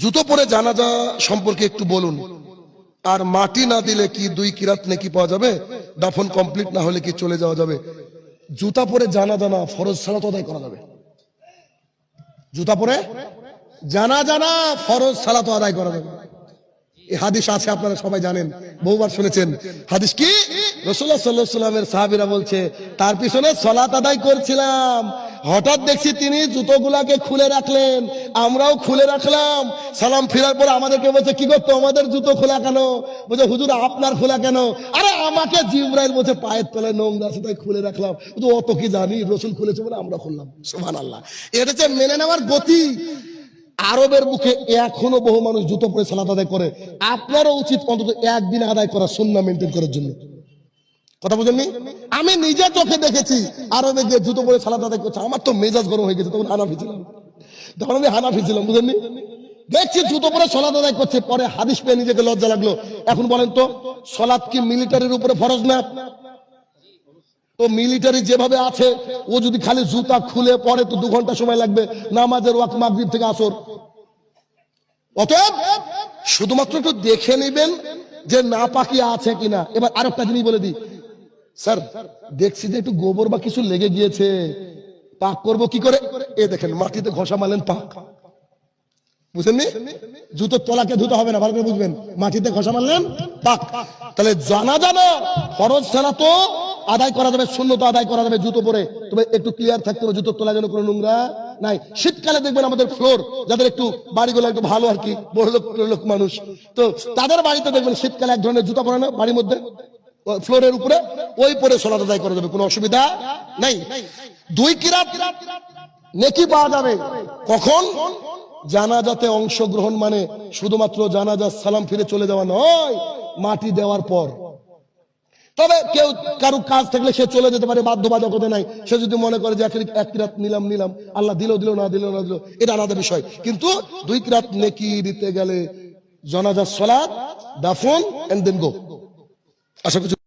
জুতো পরে জানাজা সম্পর্কে একটু বলুন। আর মাটি না দিলে কি দুই কিরাত নাকি পাওয়া যাবে? দাফন কমপ্লিট না হলে কি চলে যাওয়া যাবে? জুতা পরে জানাজা না, ফরজ ছাড়া তো আদায় করা যাবে। জুতা পরে জানা জানা ফরজ ছাড়া তো আদায় করা যাবে। এই হাদিস আছে, আপনারা সবাই জানেন। বহুবার শুনেছেন। হাদিস কি? রসুল্লাহ সাল্লাহ সাল্লামের সাহাবিরা বলছে, তার পিছনে সলাত আদায় করছিলাম। হঠাৎ দেখছি তিনি জুতোগুলাকে খুলে রাখলেন। আমরাও খুলে রাখলাম। সালাম ফেরার পর আমাদেরকে বলছে, কি করতো আমাদের জুতো খোলা কেন? বলছে, হুজুর, আপনার খোলা কেন? আরে আমাকে জিব্রাইল বলছে, পায়ের তলায় নোংরা আছে, তাই খুলে রাখলাম। তো অত কি জানি, রসুল খুলেছে বলে আমরা খুললাম। সোহান আল্লাহ এটা হচ্ছে মেনে নেওয়ার গতি। আরবের মুখে এখনও বহু মানুষ জুতো পরে সালাত আদায় করে। আপনারও উচিত অন্তত একদিন আদায় করা সুন্না মেনটেন করার জন্য। কথা বুঝেননি আমি নিজে চোখে দেখেছি আরবে গিয়ে জুতো পরে সালাত আদায় করছে। আমার তো মেজাজ গরম হয়ে গেছে, তখন হানাফি ছিলাম। তখন আমি হানাফি ছিলাম বুঝেননি দেখছি জুতো পরে সলাদ আদায় করছে, পরে হাদিস পেয়ে নিজেকে লজ্জা লাগল। এখন বলেন তো, সলাদ কি মিলিটারির উপরে ফরজ না? তো মিলিটারি যেভাবে আছে, ও যদি খালি জুতা খুলে পরে তো দু ঘণ্টা সময় লাগবে, নামাজের ওয়াক্ত মাগরিব থেকে আসর। অতএব, শুধুমাত্র একটু দেখে নেবেন যে না পাকি আছে কিনা। এবার আরেকটা জিনিস বলে দিই স্যার, দেখছি যে একটু গোবর বা কিছু লেগে গিয়েছে। পাক করব কি করে? এ দেখেন, মাটিতে ঘষা মারলেন পাক। ধুতে হবে না, ভালো করে বুঝবেন। মাটিতে ঘষা মারলেন পাক। তাহলে জানা ছাড়া তো আদায় করা যাবে শূন্য তো আদায় করা যাবে জুতো পরে। তবে একটু ক্লিয়ার থাকতে হবে, জুতোর তলায় যেন কোনো নোংরা নাই। শীতকালে দেখবেন আমাদের ফ্লোর যাদের একটু বাড়িগুলো একটু ভালো আর কি বড় লোক মানুষ। তো তাদের বাড়িতে দেখবেন শীতকালে এক ধরনের জুতা পরে না, বাড়ির মধ্যে? ফ্লোরের উপরে ওই পরে সোলাত আদায় করা যাবে, কোনো অসুবিধা নাই। দুই কিরাত নেকি পাওয়া যাবে। কখন? জানাজাতে অংশগ্রহণ মানে শুধুমাত্র জানাজা সালাম ফিরে চলে যাওয়া নয়, মাটি দেওয়ার পর। তবে কেউ কারও কাজ থাকলে সে চলে যেতে পারে, বাধ্যবাধকতা নাই। সে যদি মনে করে যে এক কিরাত নিলাম নিলাম, আল্লাহ দিল দিল, না দিল না দিল, এটা আলাদা বিষয়। কিন্তু দুই কিরাত নেকি দিতে গেলে জনাজা সলাদ দাফন এন্ড দেন গো আশা করছি